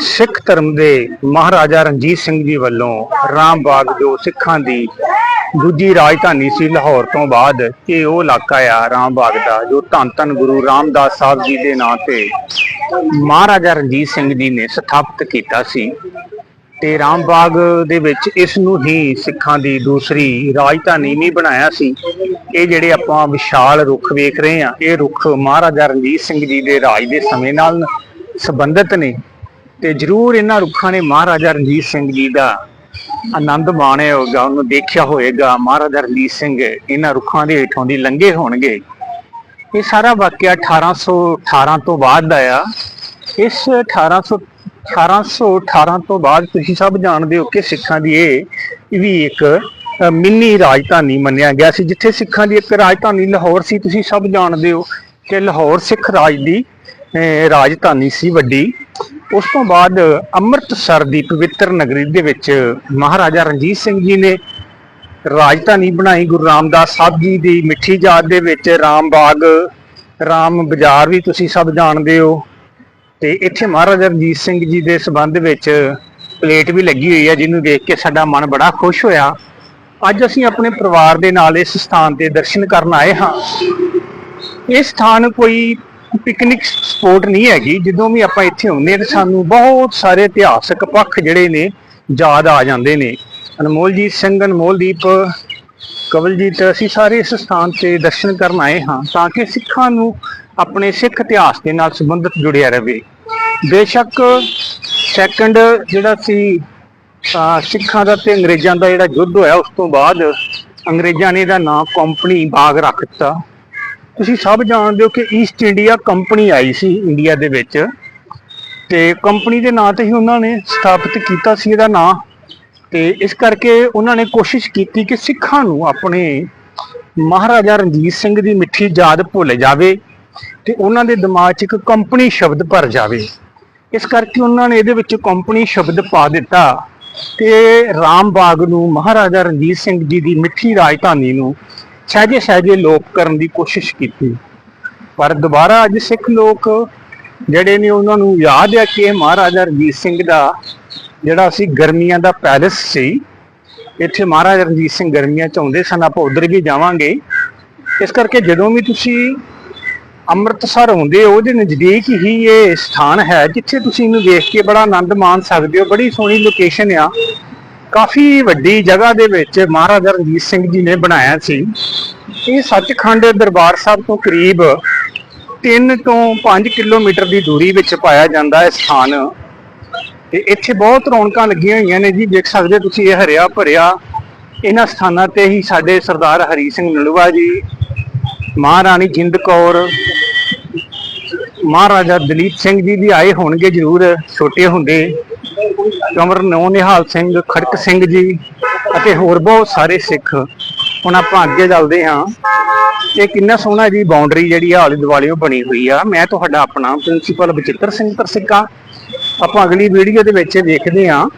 ਸਿੱਖ ਧਰਮ ਦੇ ਮਹਾਰਾਜਾ ਰਣਜੀਤ ਸਿੰਘ ਜੀ ਵੱਲੋਂ ਰਾਮ ਬਾਗ ਜੋ ਸਿੱਖਾਂ ਦੀ ਦੂਜੀ ਰਾਜਧਾਨੀ ਸੀ ਲਾਹੌਰ ਤੋਂ ਬਾਅਦ ਇਹ ਉਹ ਇਲਾਕਾ ਆ ਰਾਮਬਾਗ ਦਾ, ਜੋ ਧੰਨ ਧੰਨ ਗੁਰੂ ਰਾਮਦਾਸ ਸਾਹਿਬ ਜੀ ਦੇ ਨਾਂ ਤੇ ਮਹਾਰਾਜਾ ਰਣਜੀਤ ਸਿੰਘ ਜੀ ਨੇ ਸਥਾਪਿਤ ਕੀਤਾ ਸੀ ਤੇ ਰਾਮ ਬਾਗ ਦੇ ਵਿੱਚ ਇਸ ਨੂੰ ਹੀ ਸਿੱਖਾਂ ਦੀ ਦੂਸਰੀ ਰਾਜਧਾਨੀ ਵੀ ਬਣਾਇਆ ਸੀ। ਇਹ ਜਿਹੜੇ ਆਪਾਂ ਵਿਸ਼ਾਲ ਰੁੱਖ ਵੇਖ ਰਹੇ ਆ ਇਹ ਰੁੱਖ ਮਹਾਰਾਜਾ ਰਣਜੀਤ ਸਿੰਘ ਜੀ ਦੇ ਰਾਜ ਦੇ ਸਮੇਂ ਨਾਲ ਸੰਬੰਧਿਤ ਨੇ ਤੇ ਜ਼ਰੂਰ ਇਹਨਾਂ ਰੁੱਖਾਂ ਨੇ ਮਹਾਰਾਜਾ ਰਣਜੀਤ ਸਿੰਘ ਜੀ ਦਾ ਆਨੰਦ ਮਾਣਿਆ ਹੋਗਾ ਉਹਨੂੰ ਦੇਖਿਆ ਹੋਵੇਗਾ ਮਹਾਰਾਜਾ ਰਣਜੀਤ ਸਿੰਘ ਇਹਨਾਂ ਰੁੱਖਾਂ ਦੇ ਹੇਠੋਂ ਦੀ ਲੰਘੇ ਹੋਣਗੇ। ਇਹ ਸਾਰਾ ਵਾਕਿਆ 1818 ਤੋਂ ਬਾਅਦ ਦਾ ਆ। ਇਸ 1800 1818 ਤੋਂ ਬਾਅਦ ਤੁਸੀਂ ਸਭ ਜਾਣਦੇ ਹੋ ਕਿ ਸਿੱਖਾਂ ਦੀ ਇਹ ਵੀ ਇੱਕ ਮਿੰਨੀ ਰਾਜਧਾਨੀ ਮੰਨਿਆ ਗਿਆ ਸੀ, ਜਿੱਥੇ ਸਿੱਖਾਂ ਦੀ ਇੱਕ ਰਾਜਧਾਨੀ ਲਾਹੌਰ ਸੀ। ਤੁਸੀਂ ਸਭ ਜਾਣਦੇ ਹੋ ਕਿ ਲਾਹੌਰ ਸਿੱਖ ਰਾਜ ਦੀ ਰਾਜਧਾਨੀ ਸੀ ਵੱਡੀ। ਉਸ ਤੋਂ ਬਾਅਦ ਅੰਮ੍ਰਿਤਸਰ ਦੀ ਪਵਿੱਤਰ ਨਗਰੀ ਦੇ ਵਿੱਚ ਮਹਾਰਾਜਾ ਰਣਜੀਤ ਸਿੰਘ ਜੀ ਨੇ ਰਾਜਧਾਨੀ ਬਣਾਈ। ਗੁਰੂ ਰਾਮਦਾਸ ਸਾਹਿਬ ਜੀ ਦੀ ਮਿੱਠੀ ਯਾਦ ਦੇ ਵਿੱਚ ਰਾਮ ਬਾਗ, ਰਾਮ ਬਾਜ਼ਾਰ ਵੀ ਤੁਸੀਂ ਸਭ ਜਾਣਦੇ ਹੋ। ਤੇ ਇੱਥੇ ਮਹਾਰਾਜਾ ਰਣਜੀਤ ਸਿੰਘ ਜੀ ਦੇ ਸਬੰਧ ਵਿੱਚ ਪਲੇਟ ਵੀ ਲੱਗੀ ਹੋਈ ਹੈ, ਜਿਹਨੂੰ ਦੇਖ ਕੇ ਸਾਡਾ ਮਨ ਬੜਾ ਖੁਸ਼ ਹੋਇਆ। ਅੱਜ ਅਸੀਂ ਆਪਣੇ ਪਰਿਵਾਰ ਦੇ ਨਾਲ ਇਸ ਸਥਾਨ ਤੇ ਦਰਸ਼ਨ ਕਰਨ ਆਏ ਹਾਂ। ਇਹ ਸਥਾਨ ਕੋਈ ਪਿਕਨਿਕ ਸਪੋਟ ਨਹੀਂ ਹੈਗੀ, ਜਦੋਂ ਵੀ ਆਪਾਂ ਇੱਥੇ ਆਉਂਦੇ ਹਾਂ ਤਾਂ ਸਾਨੂੰ ਬਹੁਤ ਸਾਰੇ ਇਤਿਹਾਸਕ ਪੱਖ ਜਿਹੜੇ ਨੇ ਯਾਦ ਆ ਜਾਂਦੇ ਨੇ। ਅਨਮੋਲਜੀਤ ਸਿੰਘ, ਅਨਮੋਲਦੀਪ, ਕਵਲਜੀਤ, ਅਸੀਂ ਸਾਰੇ ਇਸ ਸਥਾਨ ਤੇ ਦਰਸ਼ਨ ਕਰਨ ਆਏ ਹਾਂ ਤਾਂ ਕਿ ਸਿੱਖਾਂ ਨੂੰ ਆਪਣੇ ਸਿੱਖ ਇਤਿਹਾਸ ਦੇ ਨਾਲ ਸੰਬੰਧਿਤ ਜੁੜਿਆ ਰਹੇ। ਬੇਸ਼ੱਕ ਸੈਕੰਡ ਜਿਹੜਾ ਸੀ ਸਿੱਖਾਂ ਦਾ ਤੇ ਅੰਗਰੇਜ਼ਾਂ ਦਾ ਜਿਹੜਾ ਯੁੱਧ ਹੋਇਆ, ਉਸ ਤੋਂ ਬਾਅਦ ਅੰਗਰੇਜ਼ਾਂ ਨੇ ਇਹਦਾ ਨਾਮ ਕੰਪਨੀ ਬਾਗ ਰੱਖ ਦਿੱਤਾ। ਤੁਸੀਂ ਸਭ ਜਾਣਦੇ ਹੋ ਕਿ East India company I C India ਦੇ ਵਿੱਚ ਤੇ ਕੰਪਨੀ ਦੇ ਨਾਂ ਤੇ ਹੀ ਉਹਨਾਂ ਨੇ ਸਥਾਪਿਤ ਕੀਤਾ ਸੀ ਇਹਦਾ ਨਾਂ ਤੇ ਇਸ ਕਰਕੇ ਉਹਨਾਂ ਨੇ ਕੋਸ਼ਿਸ਼ ਕੀਤੀ ਕਿ ਸਿੱਖਾਂ ਨੂੰ ਆਪਣੇ ਮਹਾਰਾਜਾ ਰਣਜੀਤ ਸਿੰਘ ਦੀ ਮਿੱਠੀ ਯਾਦ ਭੁੱਲ ਜਾਵੇ ਤੇ ਉਹਨਾਂ ਦੇ ਦਿਮਾਗ 'ਚ ਇੱਕ ਕੰਪਨੀ ਸ਼ਬਦ ਭਰ ਜਾਵੇ। ਇਸ ਕਰਕੇ ਉਹਨਾਂ ਨੇ ਇਹਦੇ ਵਿੱਚ ਕੰਪਨੀ ਸ਼ਬਦ ਪਾ ਦਿੱਤਾ ਤੇ ਰਾਮਬਾਗ ਨੂੰ ਮਹਾਰਾਜਾ ਰਣਜੀਤ ਸਿੰਘ ਜੀ ਦੀ ਮਿੱਠੀ ਰਾਜਧਾਨੀ ਨੂੰ ਸਹਿਜੇ ਸਹਿਜੇ ਲੋਪ ਕਰਨ ਦੀ ਕੋਸ਼ਿਸ਼ ਕੀਤੀ। ਪਰ ਦੁਬਾਰਾ ਅੱਜ ਸਿੱਖ ਲੋਕ ਜਿਹੜੇ ਨੇ ਉਹਨਾਂ ਨੂੰ ਯਾਦ ਹੈ ਕਿ ਮਹਾਰਾਜਾ ਰਣਜੀਤ ਸਿੰਘ ਦਾ ਜਿਹੜਾ ਸੀ ਗਰਮੀਆਂ ਦਾ ਪੈਲਸ ਸੀ, ਇੱਥੇ ਮਹਾਰਾਜਾ ਰਣਜੀਤ ਸਿੰਘ ਗਰਮੀਆਂ ਚ ਆਉਂਦੇ ਸਨ, ਆਪਾਂ ਉਧਰ ਵੀ ਜਾਵਾਂਗੇ। ਇਸ ਕਰਕੇ ਜਦੋਂ ਵੀ ਤੁਸੀਂ ਅੰਮ੍ਰਿਤਸਰ ਆਉਂਦੇ ਹੋ, ਉਹਦੇ ਨਜ਼ਦੀਕ ਹੀ ਇਹ ਸਥਾਨ ਹੈ, ਜਿੱਥੇ ਤੁਸੀਂ ਇਹਨੂੰ ਦੇਖ ਕੇ ਬੜਾ ਆਨੰਦ ਮਾਣ ਸਕਦੇ ਹੋ। ਬੜੀ ਸੋਹਣੀ ਲੋਕੇਸ਼ਨ ਆ। ਕਾਫੀ ਵੱਡੀ ਜਗ੍ਹਾ ਦੇ ਵਿੱਚ ਮਹਾਰਾਜਾ ਰਣਜੀਤ ਸਿੰਘ ਜੀ ਨੇ ਬਣਾਇਆ ਸੀ। ਇਹ ਸੱਚਖੰਡ ਦਰਬਾਰ ਸਾਹਿਬ ਤੋਂ ਕਰੀਬ 3 ਤੋਂ 5 ਕਿਲੋਮੀਟਰ ਦੀ ਦੂਰੀ ਵਿੱਚ ਪਾਇਆ ਜਾਂਦਾ ਹੈ ਸਥਾਨ। ਤੇ ਇੱਥੇ ਬਹੁਤ ਰੌਣਕਾਂ ਲੱਗੀਆਂ ਹੋਈਆਂ ਨੇ ਜੀ। ਦੇਖ ਸਕਦੇ ਹੋ ਤੁਸੀਂ ਇਹ ਹਰਿਆ ਭਰਿਆ ਇਹਨਾਂ ਸਥਾਨਾਂ ਤੇ ਹੀ ਸਾਡੇ ਸਰਦਾਰ ਹਰੀ ਸਿੰਘ ਨਲੂਆ ਜੀ, ਮਹਾਰਾਣੀ ਜਿੰਦ ਕੌਰ, ਮਹਾਰਾਜਾ ਦਲੀਪ ਸਿੰਘ ਜੀ ਵੀ ਆਏ ਹੋਣਗੇ ਜ਼ਰੂਰ, ਛੋਟੇ ਹੁੰਦੇ। ਕਮਰ ਨੌ ਨਿਹਾਲ ਸਿੰਘ, ਖੜਕ ਸਿੰਘ ਜੀ ਅਤੇ ਹੋਰ ਬਹੁਤ ਸਾਰੇ ਸਿੱਖ ਹੁਣ ਆਪਾਂ ਅੱਗੇ ਚੱਲਦੇ ਹਾਂ। ਇਹ ਕਿੰਨਾ ਸੋਹਣਾ ਜੀ ਬਾਉਂਡਰੀ ਜਿਹੜੀ ਆ ਆਲੇ ਦੁਆਲੇ ਬਣੀ ਹੋਈ ਆ। ਮੈਂ ਤੁਹਾਡਾ ਆਪਣਾ ਪ੍ਰਿੰਸੀਪਲ ਬਚਿੱਤਰ ਸਿੰਘ ਤਰਸਿੱਕਾ। ਆਪਾਂ ਅਗਲੀ ਵੀਡੀਓ ਦੇ ਵਿੱਚ ਦੇਖਦੇ ਹਾਂ।